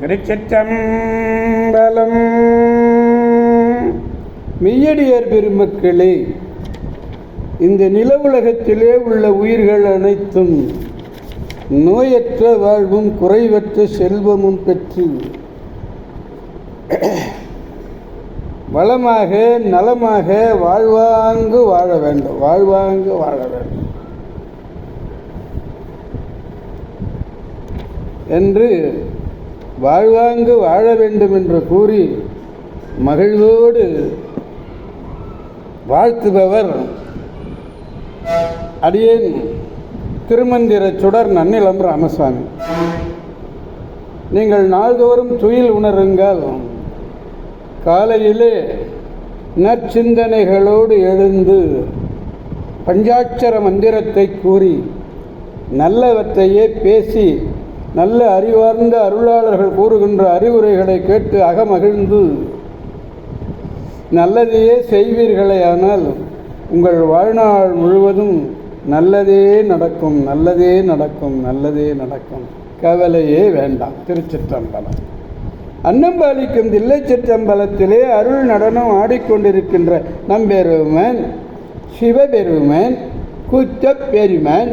திருச்சிற்றம்பலம். மெய்யடியார் பெருமக்களே இந்த நில உலகத்திலே உள்ள உயிர்கள் அனைத்தும் நோயற்ற வாழ்வும் குறைவற்ற செல்வமும் பெற்று வளமாக நலமாக வாழ்வாங்கு வாழ வேண்டும். வாழ்வாங்கு வாழ வேண்டும். என்று வாழ்வாங்கு வாழ வேண்டும் என்று கூறி மகிழ்வோடு வாழ்த்துபவர் அடியேன் திருமந்திர சுடர் நன்னிலம் ராமசாமி. நீங்கள் நாள்தோறும் துயில் உணருங்கள். காலையிலே நற்சிந்தனைகளோடு எழுந்து பஞ்சாட்சர மந்திரத்தை கூறி நல்லவற்றையே பேசி நல்ல அறிவார்ந்த அருளாளர்கள் கூறுகின்ற அறிவுரைகளை கேட்டு அகமகிழ்ந்து நல்லதையே செய்வீர்களே ஆனால் உங்கள் வாழ்நாள் முழுவதும் நல்லதே நடக்கும் நல்லதே நடக்கும் நல்லதே நடக்கும். கவலையே வேண்டாம். திருச்சிற்றம்பலம். அன்னம்பாலிக்கும் தில்லை சிற்றம்பலத்திலே அருள் நடனம் ஆடிக்கொண்டிருக்கின்ற நம்பெருமன் சிவபெருமன் கூத்தப் பெருமன்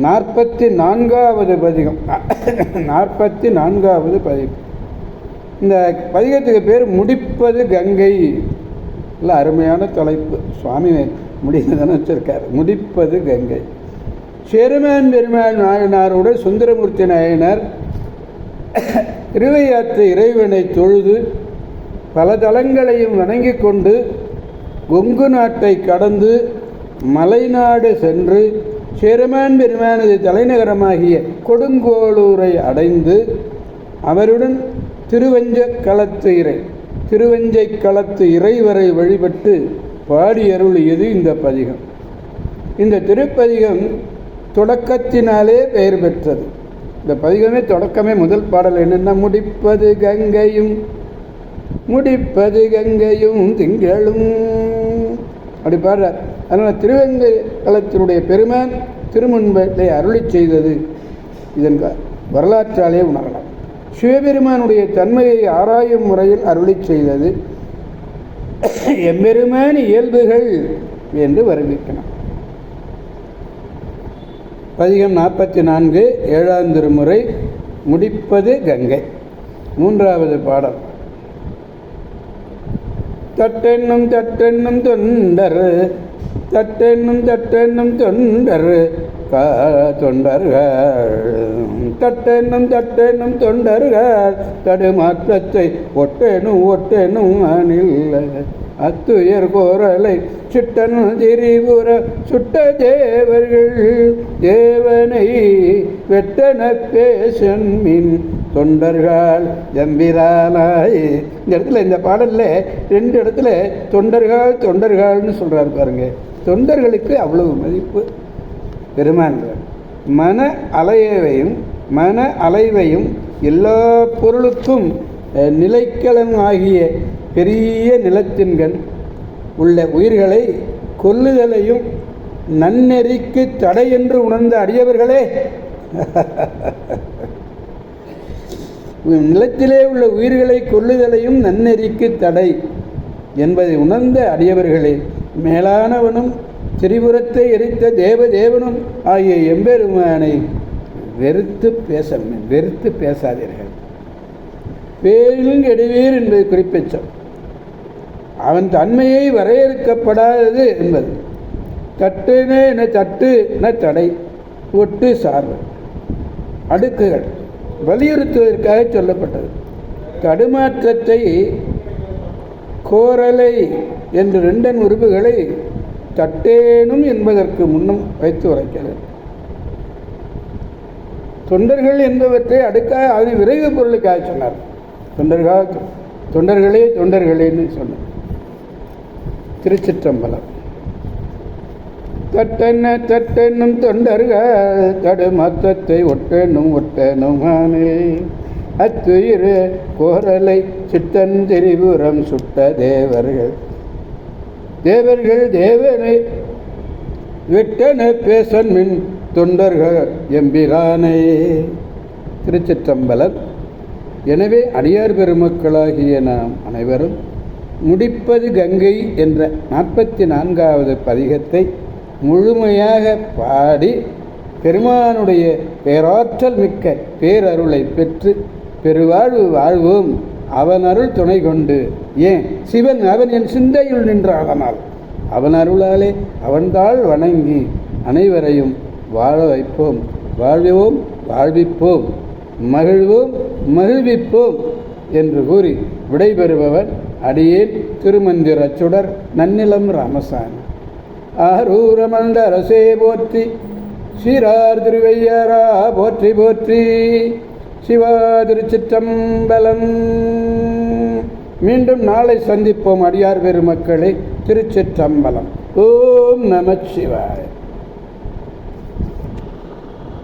நாற்பத்தி நான்காவது பதிகம். நாற்பத்தி நான்காவது பதிகம். இந்த பதிகத்துக்கு பேர் முடிப்பது கங்கை. இல்லை அருமையான தலைப்பு. சுவாமி முடிந்ததுன்னு வச்சுருக்கார். முடிப்பது கங்கை. சேருமேன் பெருமாள் நாயனாரோட சுந்தரமூர்த்தி நாயனார் திருவையாற்ற இறைவனை தொழுது பல தலங்களையும் வணங்கி கொண்டு கொங்கு நாட்டை கடந்து மலைநாடு சென்று சேரமான் பெருமானது தலைநகரமாகிய கொடுங்கோளூரை அடைந்து அவருடன் திருவஞ்ச களத்து இறை திருவஞ்சை களத்து இறைவரை வழிபட்டு பாடி அருளியது இந்த பதிகம். இந்த திருப்பதிகம் தொடக்கத்தினாலே பெயர் பெற்றது. இந்த பதிகமே தொடக்கமே முதல் பாடல் என்னென்னா முடிப்பது கங்கையும் முடிப்பது கங்கையும் திங்களும். அப்படி பாடுறார். அதனால் திருவங்கை களத்தினுடைய பெருமான் திருமுன்பத்தை அருளி செய்தது. இதன் வரலாற்றாலே உணரலாம். சிவபெருமானுடைய தன்மையை ஆராயும் முறையில் அருளி செய்தது. எம்பெருமான் இயல்புகள் என்று வருவிக்கணும் பதிகம் நாற்பத்தி நான்கு ஏழாம் திருமுறை முடிப்பது கங்கை. மூன்றாவது பாடல். தட்டென்னும் தட்டென்னும் தொண்டர் தட்டென்னும் தட்டென்னும் தொண்டர் கா தொண்டர்கள். தட்டென்னும் தட்டென்னும் தொண்டர்கள் தடுமாற்றத்தை ஒட்டெனும் ஒட்டெனும் அணில் அத்துயர் கோரலை சிட்டன் திரிபுர சுட்ட தேவர்கள் தேவனை வெட்டன பேசன் மின் தொண்டர்கள் எம்பிரானாய் இந்த இடத்துல இந்த பாடலில் ரெண்டு இடத்துல தொண்டர்கள் தொண்டர்கள்னு சொல்கிறாரு பாருங்க. தொண்டர்களுக்கு அவ்வளவு மதிப்பு. பெருமான்கள் மன அலையவையும் மன அலைவையும் எல்லா பொருளுக்கும் நிலைக்களம் ஆகிய பெரிய நிலத்தின்கண் உள்ள உயிர்களை கொல்லுதலையும் நன்னெறிக்கு தடை என்று உணர்ந்த அடியவர்களே. நிலத்திலே உள்ள உயிர்களை கொல்லுதலையும் நன்னெறிக்கு தடை என்பதை உணர்ந்த அடியவர்களே மேலானவனும் திரிபுரத்தை எரித்த தேவதேவனும் ஆகிய எம்பெருமானை வெறுத்து பேச வெறுத்து பேசாதீர்கள். பேரிலும் கெடுவீர் என்பது குறிப்பிச்சம் அவன் தன்மையை வரையறுக்கப்படாதது என்பது. தட்டுனே என தட்டு என தடை ஒட்டு சார்பு. அடுக்குகள். வலியுறுத்துவதற்காக சொல்லப்பட்டது. தடுமாற்றத்தை கோரலை என்று ரெண்டன் உறுப்புகளை தட்டேனும் என்பதற்கு முன்னும் வைத்து உரைக்கிறது. தொண்டர்கள் என்பவற்றை அடுக்காக அது விரைவு பொருளுக்காக சொன்னார். தொண்டர்கள் தொண்டர்களே தொண்டர்களேன்னு சொன்னார். திருச்சிற்றம்பலம். தட்டென்ன தட்டென்னும் தொண்டர்கள் தடுமத்தத்தை ஒட்டென்னும் ஒட்டெனுமானே அத்துயிரு கோரலை சித்தன் திரிபுரம் சுட்ட தேவர்கள். தேவர்கள் தேவனை விட்டன பேசன் மின் தொண்டர்கள் எம்பிரானே. திருச்சிற்றம்பலம். எனவே அடியார் பெருமக்களாகிய நாம் அனைவரும் முடிப்பது கங்கை என்ற நாற்பத்தி நான்காவது பதிகத்தை முழுமையாக பாடி பெருமானுடைய பேராற்றல் மிக்க பேரருளை பெற்று பெருவாழ்வு வாழ்வோம். அவன் அருள் துணை கொண்டு. ஏன்? சிவன் அவன் என் சிந்தையுள் நின்ற அதனால் அவன் அருளாலே அவன்தாள் வணங்கி அனைவரையும் வாழ வைப்போம். வாழ்வோம் வாழ்விப்போம். மகிழ்வோம் மகிழ்விப்போம் என்று கூறி விடைபெறுபவன் அடியேன் திருமந்திர சுடர் நன்னிலம் ராமசாமி. ஆரூரமந்த அரசே போற்றி. சீரார் திருவையாரா போற்றி போற்றி. சிவா திருச்சிற்றம்பலம். மீண்டும் நாளை சந்திப்போம் அடியார் பெருமக்களை திருச்சிற்றம்பலம். ஓம் நம நமச்சிவாய